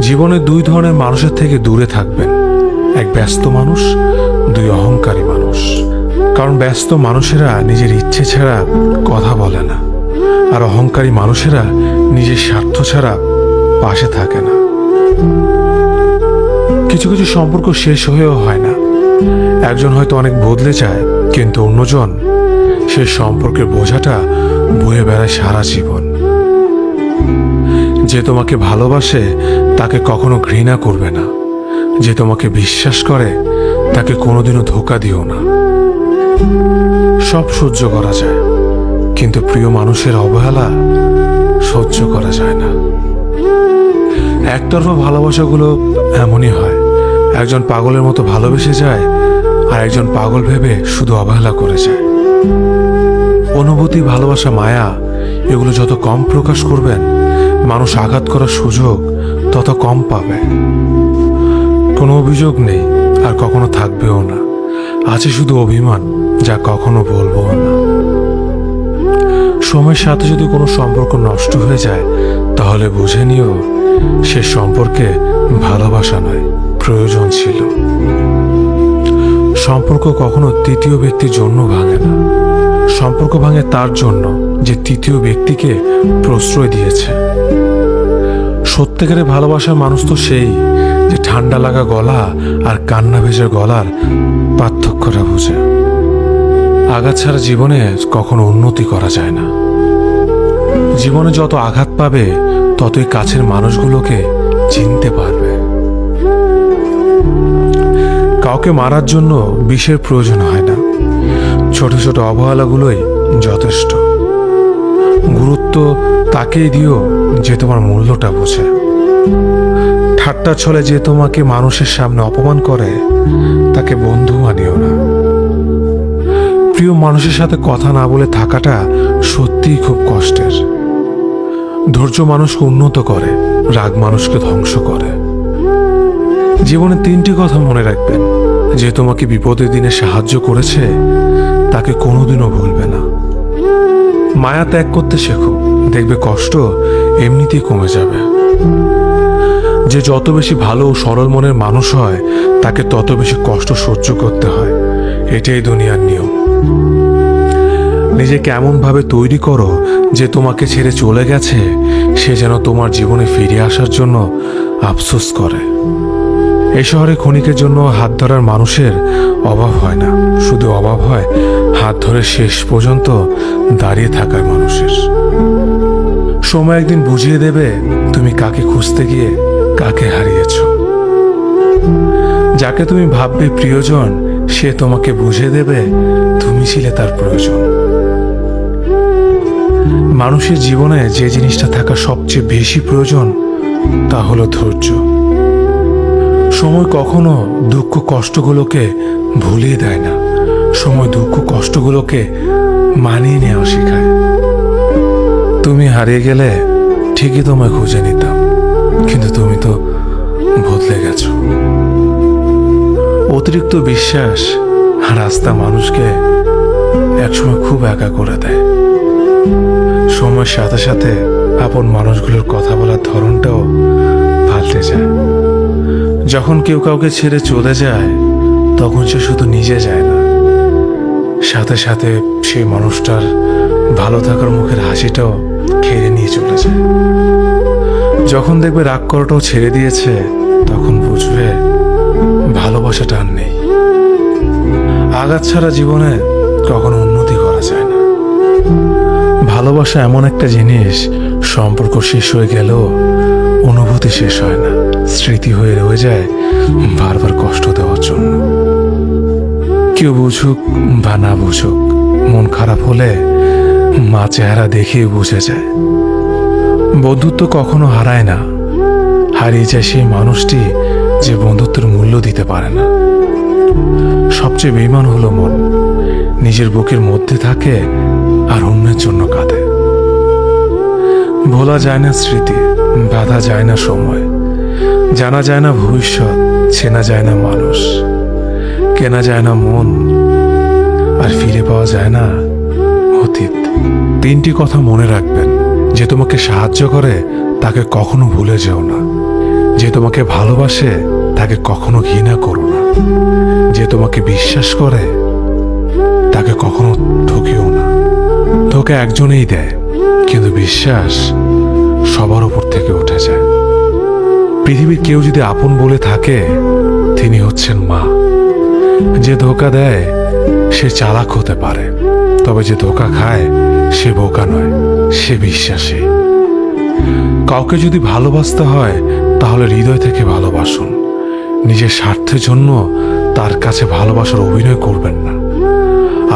জীবনে দুই ধরনের মানুষের থেকে দূরে থাকবেন। এক ব্যস্ত মানুষ, দুই অহংকারী মানুষ। কারণ ব্যস্ত মানুষেরা নিজের ইচ্ছে ছাড়া কথা বলে না। আর অহংকারী মানুষেরা নিজের স্বার্থ ছাড়া পাশে থাকে না। কিছু কিছু সম্পর্ক শেষ হয়েও হয় না। একজন হয়তো অনেক বদলে যায়, কিন্তু অন্যজন সে সম্পর্কের বোঝাটা বয়ে বেড়ায় সারা জীবন। যে তোমাকে ভালোবাসে, তাকে কখনো ঘৃণা করবে না। যে তোমাকে বিশ্বাস করে, তাকে কোনোদিনও ধোকা দিও না। সব সহ্য করা যায়, কিন্তু প্রিয় মানুষের অবহেলা সহ্য করা যায় না। একতরফা ভালোবাসাগুলো এমনই হয়, একজন পাগলের মতো ভালোবেসে যায় আর একজন পাগল ভেবে শুধু অবহেলা করে যায়। অনুভূতি, ভালোবাসা, মায়া, এগুলো যত কম প্রকাশ করবেন মানুষ আঘাত করার সুযোগ তত কম পাবে। কোনো অভিযোগ নেই, আর কখনো থাকবেও না। আছে শুধু অভিমান, যা কখনো বলব না। সময়ের সাথে যদি কোনো সম্পর্ক নষ্ট হয়ে যায়, তাহলে বুঝে নিও, সে সম্পর্কে ভালোবাসা নয়, প্রয়োজন ছিল। সম্পর্ক কখনো তৃতীয় ব্যক্তির জন্য ভাঙে না। সম্পর্ক ভাঙে তার জন্য যে তৃতীয় ব্যক্তিকে প্রশ্রয় দিয়েছে। সত্যিকারের ভালোবাসার মানুষ তো সেই যে ঠান্ডা লাগা গলা আর কান্না ভেজা গলার পার্থক্যটা বোঝে। আঘাত জীবনে কখনো উন্নতি করা যায় না। জীবনে যত আঘাত পাবে, ততই কাছের মানুষগুলোকে চিনতে পারবে। কাউকে মারার জন্য বিষের প্রয়োজন হয় না। ছোট ছোট অবহেলাগুলোই যথেষ্ট। গুরুত্ব তাকেই দিও যে তোমার মূল্যটা বোঝে। ঠাট্টা ছলে যে তোমাকে মানুষের সামনে অপমান করে, তাকে বন্ধু মানিও না। প্রিয় মানুষের সাথে কথা না বলে থাকাটা সত্যিই খুব কষ্টের। ধৈর্য মানুষকে উন্নত করে, রাগ মানুষকে ধ্বংস করে। জীবনে তিনটি কথা মনে রাখবেন। যে তোমাকে বিপদের দিনে সাহায্য করেছে, তাকে কোনোদিনও ভুলবে না। মায়া ত্যাগ করতে শেখো, দেখবে কষ্ট এমনিতেই কমে যাবে। যে যত বেশি ভালো ও সরল মনের মানুষ হয়, তাকে তত বেশি কষ্ট সহ্য করতে হয়। এটাই দুনিয়ার নিয়ম। নিজেকে এমনভাবে তৈরি করো যে তোমাকে ছেড়ে চলে গেছে, সে যেন তোমার জীবনে ফিরে আসার জন্য আফসোস করে। এই শহরে ক্ষণিকের জন্য হাত ধরার মানুষের অভাব হয় না। শুধু অভাব হয় হাত ধরে শেষ পর্যন্ত দাঁড়িয়ে থাকার মানুষের। সময় একদিন বুঝিয়ে দেবে তুমি কাকে খুঁজতে গিয়ে কাকে হারিয়েছ। যাকে তুমি ভাববে প্রিয়জন, সে তোমাকে বুঝিয়ে দেবে তুমি ছিলে তার প্রয়োজন। মানুষের জীবনে যে জিনিসটা থাকা সবচেয়ে বেশি প্রয়োজন, তা হলো ধৈর্য। সময় কখনো দুঃখ কষ্টগুলোকে ভুলিয়ে দেয় না। সময় দুঃখ কষ্টগুলোকে মানিয়ে নেওয়া শেখায়। তুমি হারিয়ে গেলে ঠিকই তোমায় খুঁজে নিতাম, কিন্তু তুমি তো বদলে গেছ। অতিরিক্ত বিশ্বাস রাস্তা মানুষকে একসময় খুব একা করে দেয়। সময়ের সাথে সাথে আপন মানুষগুলোর কথা বলার ধরনটাও পাল্টে যায়। যখন কেউ কাউকে ছেড়ে চলে যায়, তখন সে শুধু নিজে যায় না। সাথে সাথে সেই মানুষটার ভালো থাকার মুখের হাসিটাও খেয়ে নিয়ে চলে যায়। যখন দেখবে রাগ করাটাও ছেড়ে দিয়েছে, তখন বুঝবে ভালোবাসাটা আর নেই। আঘাত ছাড়া জীবনে কখনো উন্নতি করা যায় না। ভালোবাসা এমন একটা জিনিস, সম্পর্ক শেষ হয়ে গেলেও অনুভূতি শেষ হয় না। স্মৃতি হয়ে রয়ে যায় বারবার কষ্ট দেওয়ার জন্য। কেউ বুঝুক বা না বুঝুক, মন খারাপ হলে মা চেহারা দেখেই বুঝে যায়। বন্ধুত্ব কখনো হারায় না, হারিয়ে যায় সেই মানুষটি যে বন্ধুত্বের মূল্য দিতে পারে না। সবচেয়ে বেইমান হলো মন, নিজের বুকের মধ্যে থাকে আর অন্যের জন্য কাঁদে। ভোলা যায় না স্মৃতি, বাধা যায় না সময় জানা যায় না ভবিষ্যৎ, চেনা যায় না মানুষ, কেনা যায় না মন, আর ফিরে পাওয়া যায় না অতীত। তিনটি কথা মনে রাখবেন, যে তোমাকে সাহায্য করে, তাকে কখনো ভুলে যেও না। যে তোমাকে ভালোবাসে, তাকে কখনো ঘৃণা করো না। যে তোমাকে বিশ্বাস করে, তাকে কখনো ঠকিও না। তোকে একজনেই দেয়, কিন্তু বিশ্বাস সবার উপর থেকে উঠে যায়। পৃথিবীর কেউ যদি আপন বলে থাকে, তিনি হচ্ছেন মা। যে ধোকা দেয়, সে চালাক হতে পারে। তবে যে ধোকা খায়, সে বোকা নয়, সে বিশ্বাসী। কাউকে যদি ভালোবাসতে হয়, তাহলে হৃদয় থেকে ভালোবাসুন। নিজের স্বার্থের জন্য তার কাছে ভালোবাসার অভিনয় করবেন না।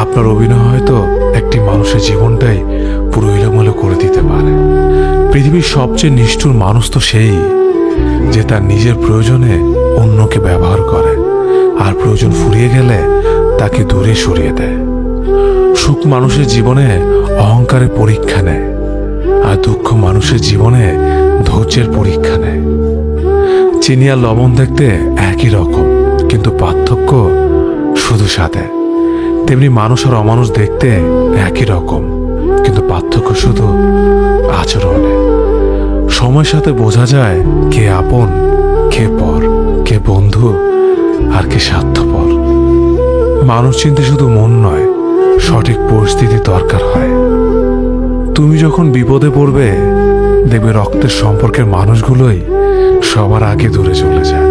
আপনার অভিনয় হয়তো একটি মানুষের জীবনটাই পুরো এলোমেলো করে দিতে পারে। পৃথিবীর সবচেয়ে নিষ্ঠুর মানুষ তো সেই। যে তার নিজের প্রয়োজনে অন্যকে ব্যবহার করে। আর প্রয়োজন ফুরিয়ে গেলে তাকে দূরে সরিয়ে দেয়। সুখ মানুষের জীবনে অহংকারের পরীক্ষা নেয়, আর দুঃখ মানুষের জীবনে ধৈর্যের পরীক্ষা নেয়। চিনি আর লবণ দেখতে একই রকম, কিন্তু পার্থক্য শুধু সাথে তেমনি মানুষ আর অমানুষ দেখতে একই রকম, কিন্তু পার্থক্য শুধু আচরণে। সময়ের সাথে বোঝা যায় কে আপন, কে পর, কে বন্ধু আর কে স্বার্থপর। মানুষ চিনতে শুধু মন নয়, সঠিক পরিস্থিতি দরকার হয়। তুমি যখন বিপদে পড়বে, দেখবে রক্তের সম্পর্কের মানুষগুলোই সবার আগে দূরে চলে যায়।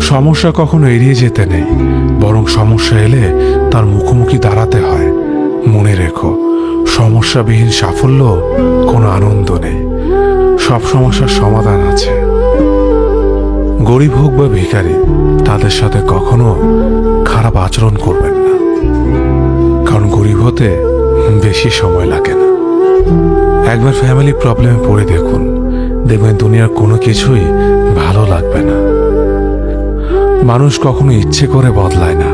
সমস্যা কখনো এড়িয়ে যেতে নেই, বরং সমস্যা এলে তার মুখোমুখি দাঁড়াতে হয়। মনে রেখো, সমস্যাবিহীন সাফল্য কোনো আনন্দ নেই। সব সমস্যার সমাধান আছে। গরিব হোক বা ভিখারি, তাদের সাথে কখনো খারাপ আচরণ করবেন না। কারণ গরিব হতে বেশি সময় লাগে না। একবার ফ্যামিলি প্রবলেমে পড়ে দেখুন, দেখবেন দুনিয়ার কোনো কিছুই ভালো লাগবে না। মানুষ কখনো ইচ্ছে করে বদলায় না।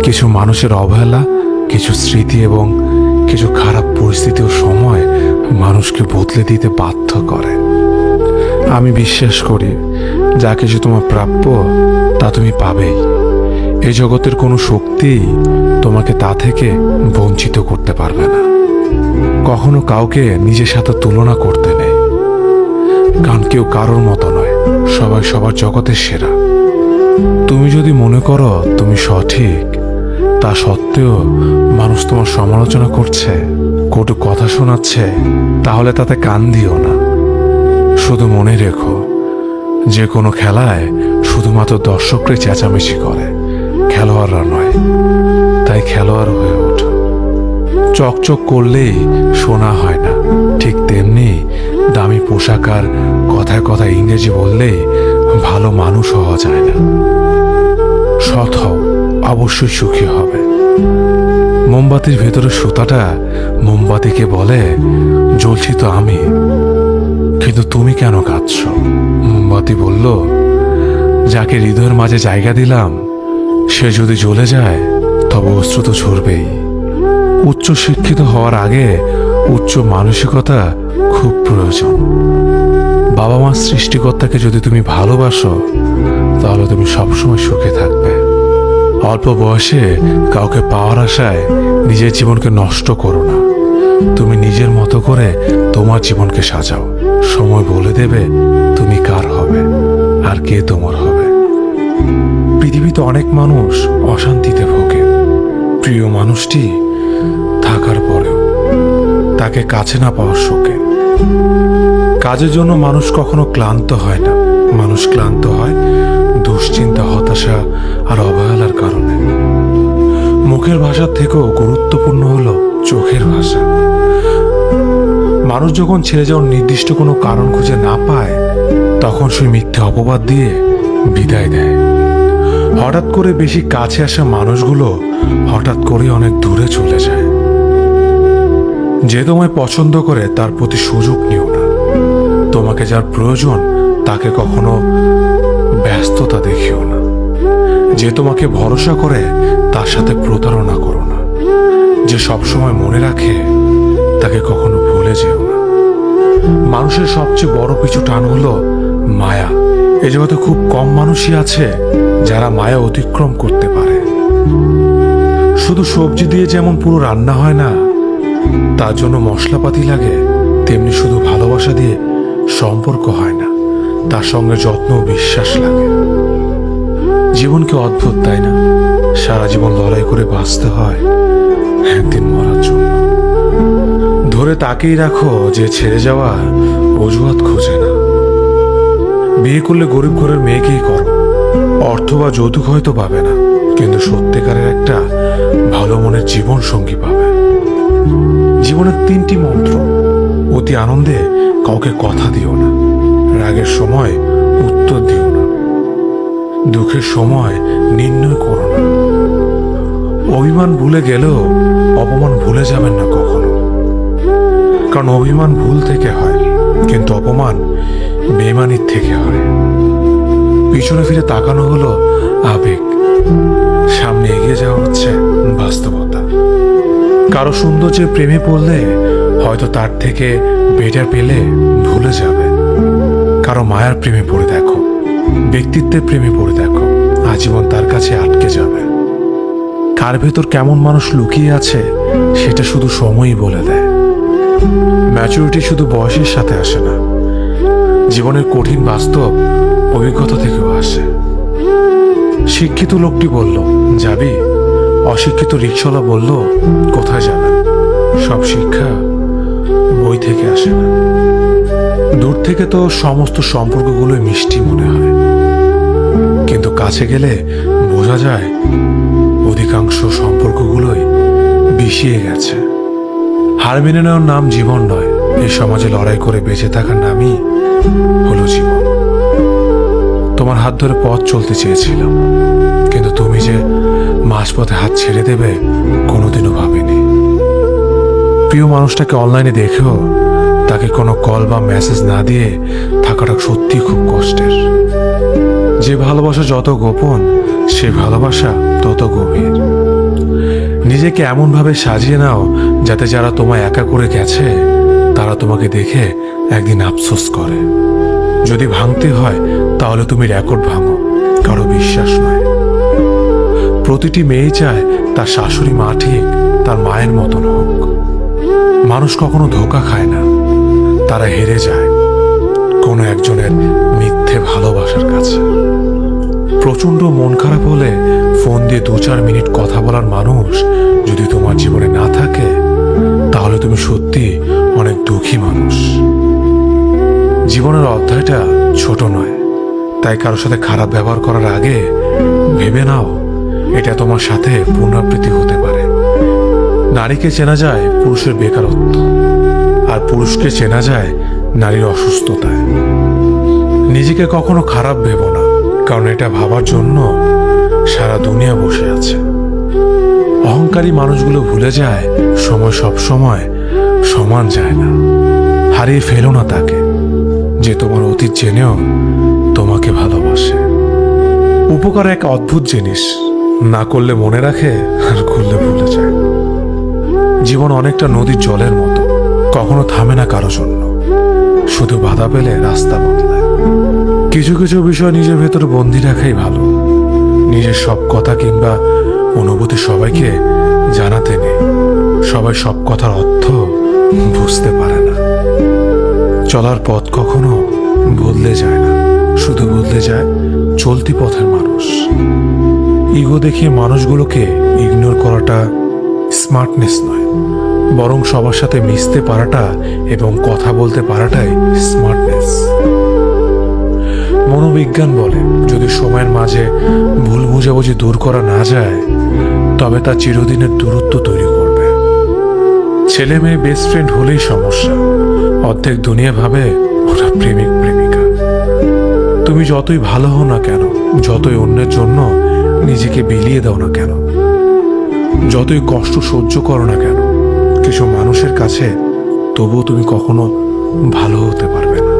কিছু মানুষের অবহেলা, কিছু স্মৃতি এবং কিছু খারাপ পরিস্থিতি ও সময় মানুষকে বদলে দিতে বাধ্য করে। আমি বিশ্বাস করি, যা কিছু তোমার প্রাপ্য, তা তুমি পাবেই। এই জগতের কোনো শক্তি তোমাকে তা থেকে বঞ্চিত করতে পারবে না। কখনো কাউকে নিজের সাথে তুলনা করতে নেই। কারণ কেউ কারোর মতো নয়, সবাই সবার জগতের সেরা। তুমি যদি মনে করো তুমি সঠিক, তা সত্ত্বেও মানুষ তোমার সমালোচনা করছে। কটু কথা শোনাচ্ছে, তাহলে তাতে কান দিও না। শুধু মনে রেখো, যে কোনো খেলায় শুধুমাত্র দর্শকরাই চেঁচামেচি করে, খেলোয়াড়রা নয়, তাই খেলোয়াড় হয়ে ওঠো। চকচক করলেই শোনা হয় না, ঠিক তেমনি দামি পোশাক আর কথায় কথায় ইংরেজি বললেই ভালো মানুষ হওয়া যায় না। সৎ হও, অবশ্যই সুখী হবে। মোমবাতির ভেতরে সুতাটা মোমবাতিকে বলে, জ্বলছি তো আমি, কিন্তু তুমি কেন কাঁদছ? মোমবাতি বলল, যাকে হৃদয়ের মাঝে জায়গা দিলাম, সে যদি জ্বলে যায়, তবে অস্ত্র তো ঝরবেই। উচ্চ শিক্ষিত হওয়ার আগে উচ্চ মানসিকতা খুব প্রয়োজন। বাবা মার সৃষ্টিকর্তাকে যদি তুমি ভালোবাসো, তাহলে তুমি সবসময় সুখে থাকবে। অল্প বয়সে কাউকে পাওয়ার আশায় নিজের জীবনকে নষ্ট করো না। তুমি নিজের মতো করে তোমার জীবনকে সাজাও। সময় বলে দেবে তুমি কার হবে আর কে তোমার হবে। পৃথিবীতে অনেক মানুষ অশান্তিতে ভোগে। প্রিয় মানুষটি থাকার পরেও তাকে কাছে না পাওয়ার শোকে। কাজের জন্য মানুষ কখনো ক্লান্ত হয় না। মানুষ ক্লান্ত হয় দুশ্চিন্তা, হতাশা আর অবহেলার কারণে। মুখের ভাষার থেকেও গুরুত্বপূর্ণ হলো চোখের ভাষা। মানুষ যখন ছেড়ে যাওয়ার নির্দিষ্ট কোনো কারণ খুঁজে না পায়, তখন সে মিথ্যে অপবাদ দিয়ে বিদায় দেয় হঠাৎ করে বেশি কাছে আসা মানুষগুলো হঠাৎ করে অনেক দূরে চলে যায়। যে তোমায় পছন্দ করে, তার প্রতি সুযোগ নিও না। তোমাকে যার প্রয়োজন, তাকে কখনো ব্যস্ততা দেখিও না। যে তোমাকে ভরসা করে, তার সাথে প্রতারণা করো না। যে সবসময় মনে রাখে, তাকে কখনো ভুলে যেও না। মানুষের সবচেয়ে বড় পিছু টান হলো মায়া। এ জগতে খুব কম মানুষই আছে যারা মায়া অতিক্রম করতে পারে। শুধু সবজি দিয়ে যেমন পুরো রান্না হয় না, তার জন্য মশলাপাতি লাগে, তেমনি শুধু ভালোবাসা দিয়ে সম্পর্ক হয় না। তার সঙ্গে যত্ন বিশ্বাস লাগে। জীবনকে অদ্ভুত তাই না। সারা জীবন লড়াই করে বাঁচতে হয় একদিন মরার জন্য। ধরে তাকেই রাখো যে ছেড়ে যাওয়া অজুহাত খোঁজে না। বিয়ে করলে গরিব ঘরের মেয়েকেই করো। অর্থ বা যৌতুক হয়তো পাবে না, কিন্তু সত্যিকারের একটা ভালো মনের জীবন সঙ্গী পাবে। জীবনের তিনটি মন্ত্র। অতি আনন্দে কাউকে কথা দিও না। রাগের সময় উত্তর দিও না। দুঃখের সময় নির্ণয় করো না। অভিমান ভুলে গেলেও অপমান ভুলে যাবেন না কখনো। কারণ অভিমান ভুল থেকে হয়, কিন্তু অপমান বেমানির থেকে হয়। পিছনে ফিরে তাকানো হলো আবেগ। সামনে এগিয়ে যাওয়া হচ্ছে বাস্তবতা। কারও সৌন্দর্যের প্রেমে পড়লে হয়তো তার থেকে বেটার পেলে ভুলে যাবে কারও মায়ার প্রেমে পড়ে দেখো। ব্যক্তিত্বের প্রেমে পড়ে দেখো। আজীবন তার কাছে আটকে যাবে। কার ভেতর কেমন মানুষ লুকিয়ে আছে, সেটা শুধু সময়ই বলে দেয়। ম্যাচুরিটি শুধু বয়সের সাথে আসে না। জীবনের কঠিন বাস্তব অভিজ্ঞতা থেকেও আসে। শিক্ষিত লোকটি বলল, যাবি? অশিক্ষিত রিক্সলা বলল, কোথায় যাবে? সব শিক্ষা বই থেকে আসে না। থেকে তো সমস্ত সম্পর্কগুলোই মিষ্টি মনে হয়। কিন্তু কাছে গেলে বোঝা যায় অধিকাংশ সম্পর্কগুলোই বিষিয়ে গেছে। হার মেনে নেওয়ার নাম জীবন নয়, এই সমাজে লড়াই করে বেঁচে থাকার নামই হলো জীবন। তোমার হাত ধরে পথ চলতে চেয়েছিলাম, কিন্তু তুমি যে মাঝপথে হাত ছেড়ে দেবে কোনোদিনও ভাবিনি। প্রিয় মানুষটাকে অনলাইনে দেখেও তাকে কোনো কল বা মেসেজ না দিয়ে থাকাটা সত্যি খুব কষ্টের। যে ভালোবাসা যত গোপন, সে ভালোবাসা তত গভীর। নিজেকে এমনভাবে সাজিয়ে নাও যাতে যারা তোমায় একা করে গেছে, তারা তোমাকে দেখে একদিন আফসোস করে। যদি ভাঙতে হয়, তাহলে তুমি রেকর্ড ভাঙো, কারও বিশ্বাস নয়। প্রতিটি মেয়ে চায় তার শাশুড়ি মা ঠিক, তার মায়ের মতন হোক। মানুষ কখনো ধোকা খায় না। তারা হেরে যায় কোনো একজনের মিথ্যে ভালোবাসার কাছে। প্রচণ্ড মন খারাপ হলে ফোন দিয়ে দু চার মিনিট কথা বলার মানুষ যদি তোমার জীবনে না থাকে, তাহলে তুমি সত্যি অনেক দুঃখী মানুষ। জীবনের অধ্যায়টা ছোট নয়, তাই কারোর সাথে খারাপ ব্যবহার করার আগে ভেবে নাও, এটা তোমার সাথে পুনরাবৃত্তি হতে পারে। নারীকে চেনা যায় পুরুষের বেকারত্ব। আর পুরুষকে চেনা যায় নারীর অসুস্থতায়। নিজেকে কখনো খারাপ ভেবো না, কারণ এটা ভাবার জন্য সারা দুনিয়া বসে আছে। অহংকারী মানুষগুলো ভুলে যায়, সময় সব সময় সমান যায় না। হারিয়ে ফেলো না তাকে, যে তোমার অতীত জেনেও তোমাকে ভালোবাসে। উপকার এক অদ্ভুত জিনিস, না করলে মনে রাখে আর করলে ভুলে যায়। জীবন অনেকটা নদীর জলের মতো। কখনো থামে না কারও জন্য। শুধু বাধা পেলে রাস্তা বদলায়। কিছু কিছু বিষয় নিজের ভেতর বন্দি রাখাই ভালো। নিজের সব কথা কিংবা অনুভূতি সবাইকে জানাতে নেই। সবাই সব কথার অর্থ বুঝতে পারে না। চলার পথ কখনো বদলে যায় না। শুধু বদলে যায় চলতি পথের মানুষ। ইগো দেখিয়ে মানুষগুলোকে ইগনোর করাটা স্মার্টনেস নয়। বরং সবার সাথে মিশতে পারাটা এবং কথা বলতে পারাটাই স্মার্টনেস মনোবিজ্ঞান বলে, যদি সময়ের মাঝে ভুল বুঝাবুঝি দূর করা না যায়, তবে তা চিরদিনের দূরত্ব তৈরি করবে। ছেলে মেয়ে বেস্ট ফ্রেন্ড হলেই সমস্যা। অর্ধেক দুনিয়া ভাবে ওরা প্রেমিক, প্রেমিকা। তুমি যতই ভালো হও না কেন, যতই অন্যের জন্য নিজেকে বিলিয়ে দাও না কেন, যতই কষ্ট সহ্য করো না কেন কিছু মানুষের কাছে তবুও তুমি কখনো ভালো হতে পারবে না।